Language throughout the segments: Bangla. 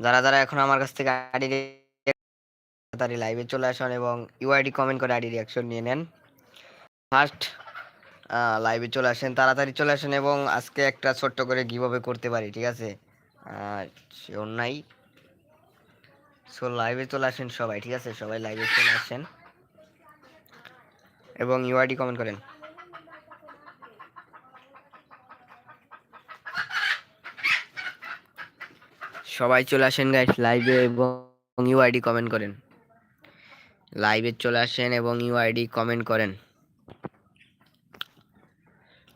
যারা যারা এখন আমার কাছ থেকে আইডি তাড়াতাড়ি লাইভে চলে আসুন এবং ইউআইডি কমেন্ট করে আইডি রিয়াকশন নিয়ে নেন। ফার্স্ট লাইভে চলে আসেন, তাড়াতাড়ি চলে আসেন এবং আজকে একটা ছোট্ট করে গিভঅ্যাওয়ে করতে পারি, ঠিক আছে? শিওর নাই। সো লাইভে চলে আসেন সবাই, ঠিক আছে? সবাই লাইভে চলে আসেন। এবং ইউআইডি কমেন্ট করেন। সবাই চলে আসেন গাইস লাইভে এবং ইউআইডি কমেন্ট করেন। লাইভে চলে আসেন এবং ইউআইডি কমেন্ট করেন।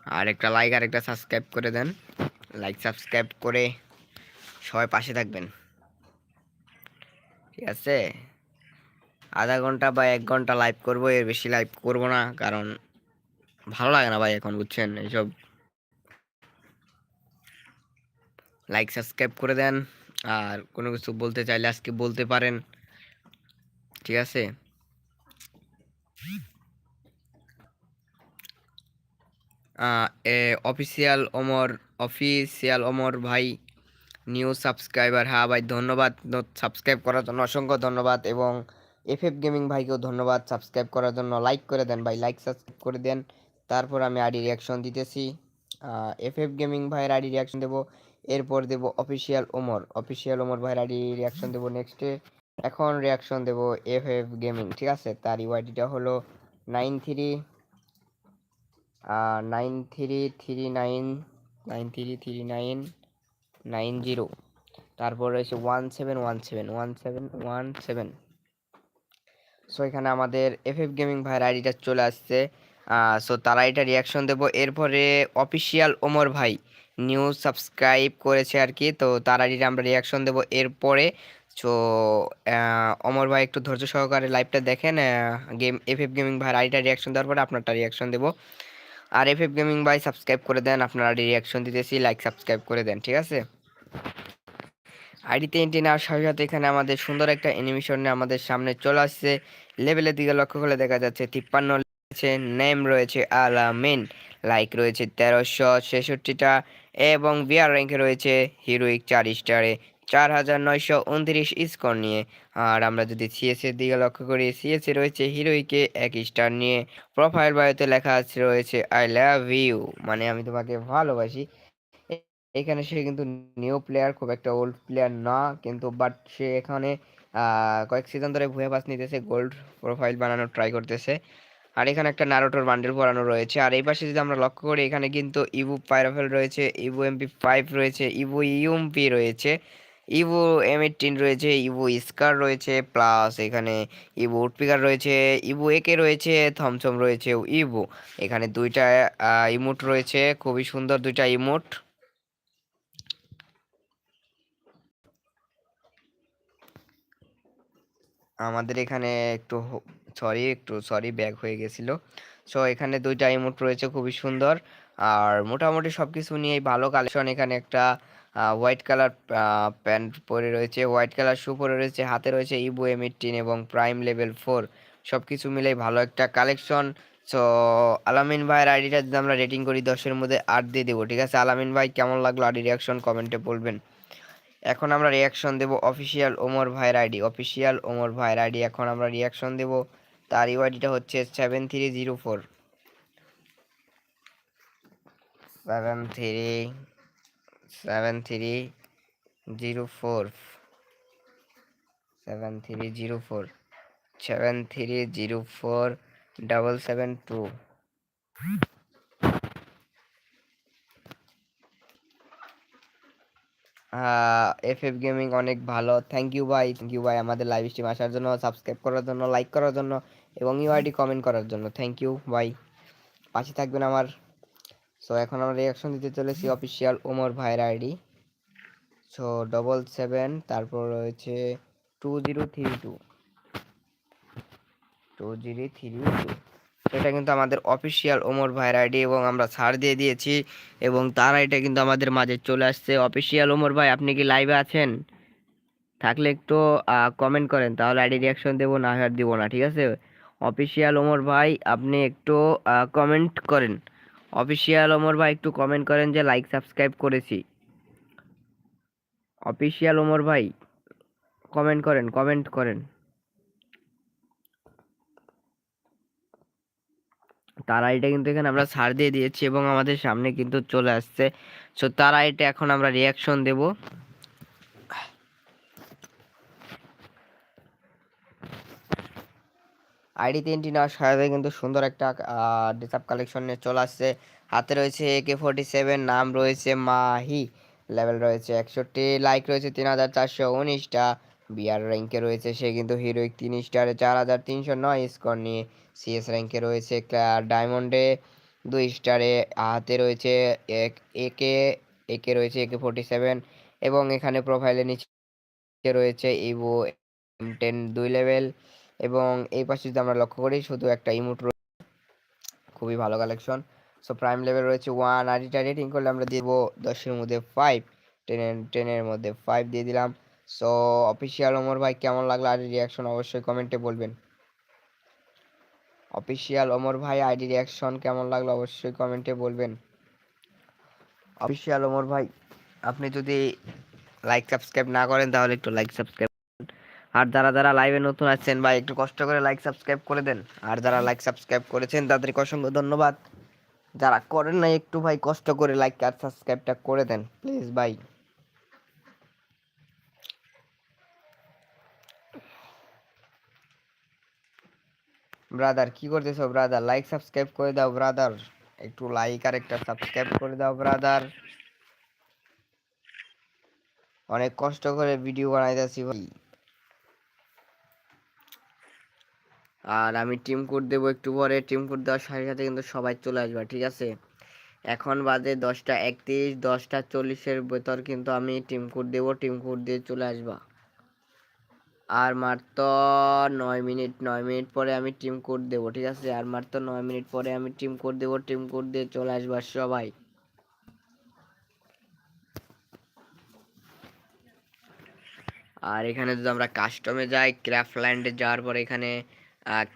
আর একটা লাইক আর একটা সাবস্ক্রাইব করে দেন। লাইক সাবস্ক্রাইব করে সবাই পাশে থাকবেন। ঠিক আছে? আধা ঘণ্টা বা এক ঘণ্টা লাইভ করব, এর বেশি লাইভ করব না, কারণ ভালো লাগে না ভাই এখন, বুঝছেন? এইসব। লাইক সাবস্ক্রাইব করে দেন। আর কোনো কিছু বলতে চাইলে আজকে বলতে পারেন। ঠিক আছে? অফিসিয়াল অমর অফিসিয়াল অমর ভাই, নিউ সাবস্ক্রাইবার। হ্যাঁ ভাই, ধন্যবাদ। সাবস্ক্রাইব করার জন্য অসংখ্য ধন্যবাদ এবং এফ এফ গেমিং ভাইকেও ধন্যবাদ। সাবস্ক্রাইব করার জন্য লাইক করে দেন ভাই, লাইক, সাবস্ক্রাইব করে দেন। তারপর আমি আইডি রিয়াকশন দিতেছি। এফ এফ গেমিং ভাইয়ের আইডি রিয়াকশন দেবো। এরপর দেব অফিসিয়াল ওমর অফিসিয়াল ওমর ভাইয়ের আইডি রিয়াকশন দেবো নেক্সটে এখন রিয়াকশন দেবো এফ এফ গেমিং ঠিক আছে? তার ইউআইডিটা হলো nine three nine three three nine nine three three nine nine zero তারপর রয়েছে one seven one seven one seven one seven so এখানে আমাদের এফ এফ গেমিং ভাইয়ের আইডিটা চলে আসছে। সো তারা এটা রিয়াকশন দেবো। এরপরে অফিসিয়াল ওমর ভাই। নিউ সাবস্ক্রাইব করেছে আর কি তো তার আইডিটা আমরা রিয়াকশন দেবো এরপরে। সো অমর ভাই একটু ধৈর্য সহকারে লাইভটা দেখেন। গেম এফ এফ গেমিং ভাইয়ের আইডিটা রিয়াকশন দেওয়ার পরে আপনারটা রিয়াকশন দেবো। আর এফ এফ গেমিং ভাই সাবস্ক্রাইব করে দেন, আপনার আপনারা রিয়াকশন দিতেছি লাইক সাবস্ক্রাইব করে দেন, ঠিক আছে? আইডিতে এন্ট্রি নেওয়ার সাথে সাথে এখানে আমাদের সুন্দর একটা অ্যানিমেশন আমাদের সামনে চলে আসছে। লেভেলের দিকে লক্ষ্য করলে দেখা যাচ্ছে তিপ্পান্ন রয়েছে নেম রয়েছে আলামিন লাইক রয়েছে তেরোশো ছেষট্টিটা। এবং বিয়ার র্যাঙ্কে রয়েছে হিরোইক চার স্টারে চার হাজার নয়শো উনত্রিশ স্কোর নিয়ে। আর আমরা যদি সিএস এর দিকে লক্ষ্য করি সিএস রয়েছে হিরোইকে এক স্টার নিয়ে। প্রোফাইল বায়োতে লেখা আছে, রয়েছে আই লাভ ইউ মানে আমি তোমাকে ভালোবাসি। এখানে সে কিন্তু নিউ প্লেয়ার খুব একটা ওল্ড প্লেয়ার না, কিন্তু বাট সে এখানে কয়েক সিজন ধরে ভুয়ে পাস নিতেছে গোল্ড প্রোফাইল বানানোর ট্রাই করতেছে। আর এখানে একটা নারোটোর বান্ডেল পরানো রয়েছে। আর এই পাশে যদি আমরা লক্ষ্য করি, এখানে কিন্তু ইভু পাইরাফেল রয়েছে ইভু এমপি ফাইভ রয়েছে ইভু ইউএমপি রয়েছে ইভো এম এইটিন রয়েছে ইভো স্কার রয়েছে প্লাস এখানে ইভো উডপিকার রয়েছে ইভো একে রয়েছে থমথম রয়েছে ইভো এখানে দুইটা ইমোট রয়েছে, খুবই সুন্দর দুইটা ইমোট আমাদের এখানে একটু সরি, একটু সরি ব্যাগ হয়ে গেছিল। সো এখানে দুইটা ইমোট রয়েছে, খুবই সুন্দর। আর মোটামুটি সব কিছু নিয়েই ভালো কালেকশন এখানে একটা হোয়াইট কালার প্যান্ট পরে রয়েছে। হোয়াইট কালার শু পরে রয়েছে। হাতে রয়েছে ইবো এম এইটিন এবং প্রাইম লেভেল ফোর সব কিছু মিলেই ভালো একটা কালেকশন সো আলামিন ভাইয়ের আইডিটা যদি আমরা রেটিং করি, দশের মধ্যে আট দিয়ে দেবো, ঠিক আছে? আলামিন ভাই, কেমন লাগল আইডি রিয়াকশন কমেন্টে বলবেন। এখন আমরা রিয়াকশন দেব অফিসিয়াল ওমর ভাইয়ের আইডি অফিসিয়াল ওমর ভাইয়ের আইডি এখন আমরা রিয়াকশন দেব তার ইউআইডিটা হচ্ছে seven three zero four seven three seven three zero four seven three zero four seven three zero four double seven two F F gaming অনেক ভালো। থ্যাংক ইউ ভাই থ্যাংক ইউ ভাই আমাদের লাইভ স্ট্রিম আসার জন্য সাবস্ক্রাইব করার জন্য লাইক করার জন্য। এবং ইউআইডি কমেন্ট করার জন্য। থ্যাংক ইউ ভাই পাশে থাকবেন আমার। সো এখন আমরা রিয়াকশন দিতে চলেছি অফিসিয়াল ওমর ভাইয়ের আইডি সো ডবল সেভেন তারপর রয়েছে two zero three two two zero three two এটা কিন্তু আমাদের অফিসিয়াল ওমর ভাইয়ের আইডি এবং আমরা ছাড় দিয়ে দিয়েছি এবং তার আইডিটা কিন্তু আমাদের মাঝে চলে আসছে। অফিসিয়াল ওমর ভাই, আপনি কি লাইভে আছেন? থাকলে একটু কমেন্ট করেন, তাহলে আইডি রিয়াকশন দেবো, না হয় আর দিব না, ঠিক আছে? অফিসিয়াল ওমর ভাই, আপনি একটু কমেন্ট করেন। অফিসিয়াল ওমর ভাই একটু কমেন্ট করেন যে লাইক সাবস্ক্রাইব করেছি। অফিসিয়াল ওমর ভাই কমেন্ট করেন কমেন্ট করেন। তার এটা কিন্তু এখানে আমরা ছাড় দিয়ে দিয়েছি এবং আমাদের সামনে কিন্তু চলে আসছে। সো তার এটা এখন আমরা রিয়াকশন দেব। আইডি তিনটি নেওয়ার সাথে কিন্তু সুন্দর একটা ডিসাপ কালেকশন নিয়ে চলে আসছে। হাতে রয়েছে একে ফোর্টি সেভেন নাম রয়েছে মাহি, লেভেল রয়েছে একষট্টি, লাইক রয়েছে তিন হাজার চারশো উনিশটা, বিআর র্যাঙ্কে রয়েছে সে কিন্তু হিরোইক তিন স্টারে চার হাজার তিনশো নয় স্কোর নিয়ে সিএস র্যাঙ্কে রয়েছে ডায়মন্ডে দুই স্টারে হাতে রয়েছে এক একে একে রয়েছে একে ফোর্টি সেভেন এবং এখানে প্রোফাইলে নিচে রয়েছে ইভো এম টেন দুই লেভেল এবং এই পাশে যদি আমরা লক্ষ্য করি, শুধু একটা ইমোট খুবই ভালো কালেকশন সো প্রাইম লেভেল রয়েছে ওয়ান আর এটা রেটিং করলে আমরা দিব দশের মধ্যে ফাইভ টেনের টেনের মধ্যে ফাইভ দিয়ে দিলাম। সো অফিসিয়াল ওমর ভাই, কেমন লাগল আর রিয়াকশন অবশ্যই কমেন্টে বলবেন। অফিসিয়াল ওমর ভাই আইডি রিয়াকশন কেমন লাগল? অবশ্যই কমেন্টে বলবেন। অফিসিয়াল ওমর ভাই, আপনি যদি লাইক সাবস্ক্রাইব না করেন, তাহলে একটু লাইক সাবস্ক্রাইব আর যারা যারা লাইভে নতুন আছেন ভাই, একটু কষ্ট করে লাইক সাবস্ক্রাইব করে দেন। আর যারা লাইক সাবস্ক্রাইব করেছেন, তাদেরকে অসংখ্য ধন্যবাদ। যারা করেন না একটু ভাই, কষ্ট করে লাইক আর সাবস্ক্রাইবটা করে দেন প্লিজ ভাই। ব্রাদার কি করতেছো ব্রাদার লাইক সাবস্ক্রাইব করে দাও ব্রাদার একটু লাইক আর একটা সাবস্ক্রাইব করে দাও ব্রাদার অনেক কষ্ট করে ভিডিও বানাইতেছি ভাই। আর আমি টিম কোড দেবো একটু পরে। টিম কোড দেওয়ার সাথে সাথে কিন্তু সবাই চলে আসবে, ঠিক আছে? এখন বাজে দশটা একত্রিশ, দশটা চল্লিশের ভেতর কিন্তু আমি টিম কোড দেবো। টিম কোড দিয়ে চলে আসবা। আর মাত্র নয় মিনিট নয় মিনিট পরে আমি টিম কোড দেবো, ঠিক আছে? আর মাত্র নয় মিনিট পরে আমি টিম কোড দেবো। টিম কোড দিয়ে চলে আসবা সবাই। আর এখানে যদি আমরা কাস্টমে যাই ক্রাফল্যান্ডে যাওয়ার পরে এখানে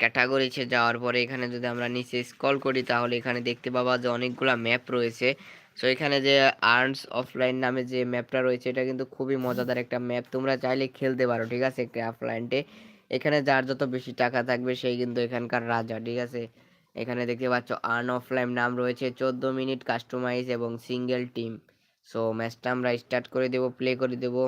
ক্যাটাগরিতে যাওয়ার পরে এখানে যদি আমরা নিচে স্ক্রল করি, তাহলে এখানে দেখতে পাবা যে অনেকগুলা ম্যাপ রয়েছে। সো এখানে যে আর্নস অফলাইন নামে যে ম্যাপটা রয়েছে, এটা কিন্তু খুবই মজাদার একটা ম্যাপ তোমরা চাইলে খেলতে পারো, ঠিক আছে? ক্রাফল্যান্ডে এখানে যার যত বেশি টাকা থাকবে, সেই কিন্তু এখানকার রাজা, ঠিক আছে? এখানে দেখতে পাচ্ছ আর্ন অফলাইন নাম রয়েছে, চোদ্দ মিনিট কাস্টমাইজ এবং সিঙ্গেল টিম সো ম্যাচটা আমরা স্টার্ট করে দেব প্লে করে দেবো।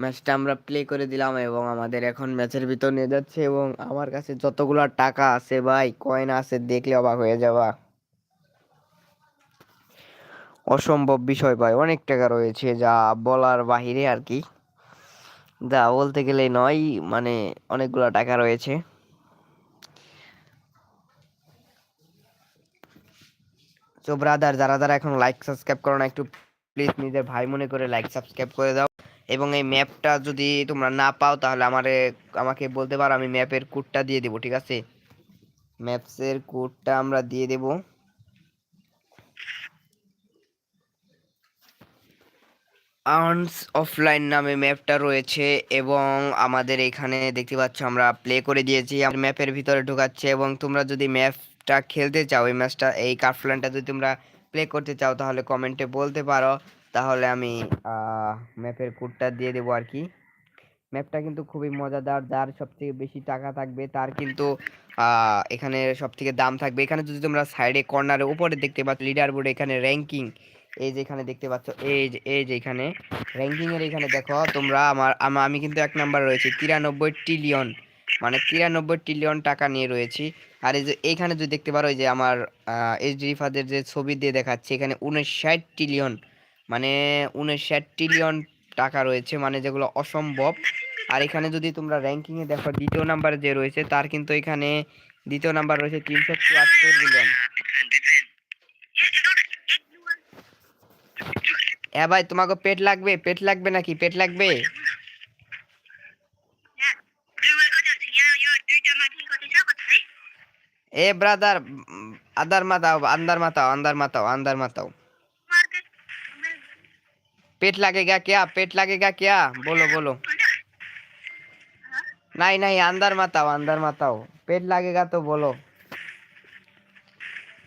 ম্যাচটা আমরা প্লে করে দিলাম এবং আমাদের এখন ম্যাচের ভিতর নিয়ে যাচ্ছে এবং আমার কাছে যতগুলো টাকা আছে ভাই কয়েন আছে, দেখলে অবাক হয়ে যাওয়া অসম্ভব বিষয় ভাই, অনেক টাকা রয়েছে যা বলার বাহিরে আর কি। যা বলতে গেলে নয় মানে অনেকগুলো টাকা রয়েছে। তো ব্রাদার যারা যারা এখন লাইক সাবস্ক্রাইব করো না, একটু প্লিজ নিজের ভাই মনে করে লাইক সাবস্ক্রাইব করে দাও। এবং এই ম্যাপটা যদি তোমরা না পাও, তাহলে আমারে, আমাকে বলতে পারো, আমি ম্যাপের কোডটা দিয়ে দেবো, ঠিক আছে? ম্যাপসের কোডটা আমরা দিয়ে দেব। আর্নস অফলাইন নামে ম্যাপটা রয়েছে এবং আমাদের এখানে দেখতে পাচ্ছ, আমরা প্লে করে দিয়েছি। আমার ম্যাপের ভিতরে ঢোকাচ্ছে এবং তোমরা যদি ম্যাপটা খেলতে চাও, এই ম্যাচটা এই কার্ফল্যান্ডটা যদি তোমরা প্লে করতে চাও, তাহলে কমেন্টে বলতে পারো। তাহলে আমি ম্যাপের কোডটা দিয়ে দেবো আর কি। ম্যাপটা কিন্তু খুবই মজাদার, যার সব থেকে বেশি টাকা থাকবে, তার কিন্তু এখানে সব থেকে দাম থাকবে। এখানে যদি তোমরা সাইডে কর্নারে উপরে দেখতে পাচ্ছ লিডার বোর্ডে এখানে র্যাঙ্কিং এই যে এখানে দেখতে পাচ্ছ, এই যে এই যে এখানে র্যাঙ্কিংয়ের এখানে দেখো, তোমরা আমার, আমি কিন্তু এক নাম্বার রয়েছে, তিরানব্বই ট্রিলিয়ন মানে তিরানব্বই ট্রিলিয়ন টাকা নিয়ে রয়েছি। আর এই যে এইখানে যদি দেখতে পারো যে আমার এইচ রিফাদের যে ছবি দিয়ে দেখাচ্ছে এখানে উনষাট ট্রিলিয়ন মানে উনষাট ট্রিলিয়ন টাকা রয়েছে মানে যেগুলো অসম্ভব। আর এখানে যদি তোমরা র্যাঙ্কিংয়ে দেখো দ্বিতীয় নাম্বার যে রয়েছে তার কিন্তু এখানে দ্বিতীয় নাম্বার রয়েছে তিনশো চুয়াত্তর বিলিয়ন হ্যাঁ ভাই তোমাকে পেট লাগবে? পেট লাগবে নাকি? পেট লাগবে? ए ब्रदर अंदर मत आओ अंदर मत आओ अंदर मत आओ अंदर मत आओ पेट लगेगा क्या पेट लगेगा क्या बोलो बोलो नहीं नहीं अंदर मत आओ अंदर मत आओ पेट लगेगा तो बोलो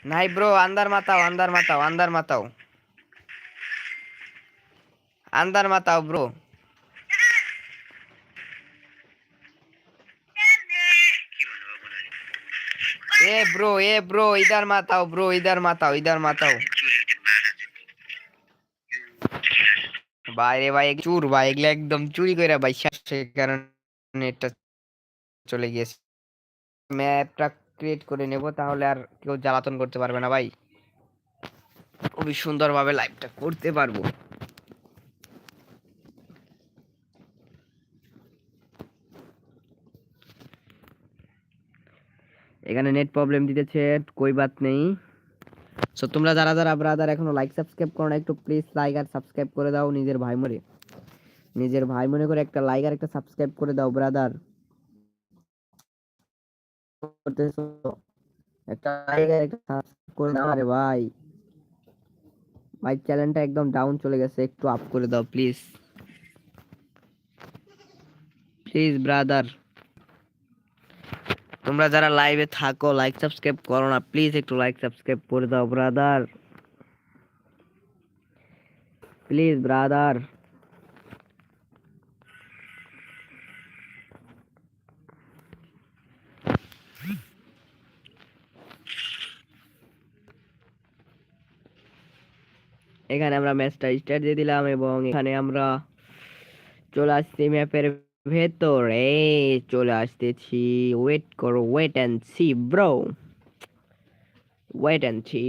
नहीं ब्रो अंदर मत आओ अंदर मत आओ अंदर मत आओ अंदर मत आओ ब्रो ব্রো এ ব্রো ইধার মাতাও ব্রো ইধার মাতাও ইধার মাতাও। বাইরে ভাই, চুর ভাই, এগুলো একদম চুরি করে ভাই সে কারণে এটা চলে গিয়েছে। ম্যাপটা ক্রিয়েট করে নেব, তাহলে আর কেউ জ্বালাতন করতে পারবে না ভাই। খুবই সুন্দরভাবে লাইভটা করতে পারব। এখানে নেট প্রবলেম দিতেছে, কই বাত নেই। সো তোমরা যারা যারা ব্রাদার এখনও লাইক সাবস্ক্রাইব করো না, একটু প্লিজ লাইক আর সাবস্ক্রাইব করে দাও নিজের ভাই মনে নিজের ভাই মনে করে একটা লাইক আর একটা সাবস্ক্রাইব করে দাও ব্রাদার একটা আপ করে দাও। প্লিজ প্লিজ ব্রাদার তোমরা যারা লাইভে থাকো লাইক সাবস্ক্রাইব করো না প্লিজ একটু লাইক সাবস্ক্রাইব করে দাও ব্রাদার প্লিজ ব্রাদার এখানে আমরা ম্যাচটা স্টার্ট দিয়ে দিলাম এবং এখানে আমরা চলে আসছি ম্যাপের ভেতরে চলে আসতেছি। ওয়েট করো wait and see bro wait and see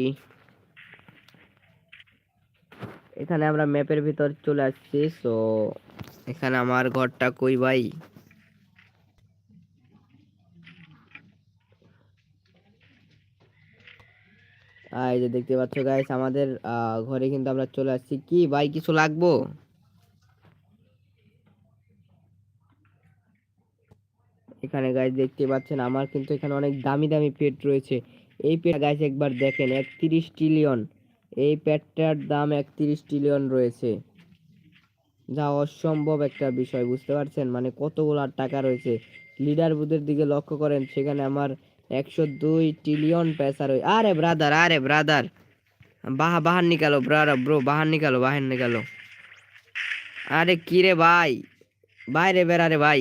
এখানে আমরা ম্যাপের ভিতর চলে আসছি সো এখানে আমার ঘরটা কই ভাই? এই যে দেখতে পাচ্ছ গাইস আমাদের ঘরে কিন্তু আমরা চলে আসছি। কি ভাই, কিছু লাগবো? এখানে গাইস দেখতে পাচ্ছেন আমার কিন্তু এখানে অনেক দামি দামি পেট রয়েছে। এই পেট গাইস একবার দেখেন, একত্রিশ ট্রিলিয়ন এই পেটটার দাম একত্রিশ ট্রিলিয়ন রয়েছে। যা অসম্ভব একটা বিষয়, বুঝতে পারছেন? মানে কতগুলো টাকা রয়েছে। লিডার বুথের দিকে লক্ষ্য করেন, সেখানে আমার একশো দুই ট্রিলিয়ন পয়সা রয়েছে আরে ব্রাদার আরে ব্রাদার বাহা, বাহার নিকালো ব্রাদার ব্রো বাহার নিকালো বাহার নিকালো। আরে কিরে ভাই? বাইরে বেড়া রে ভাই!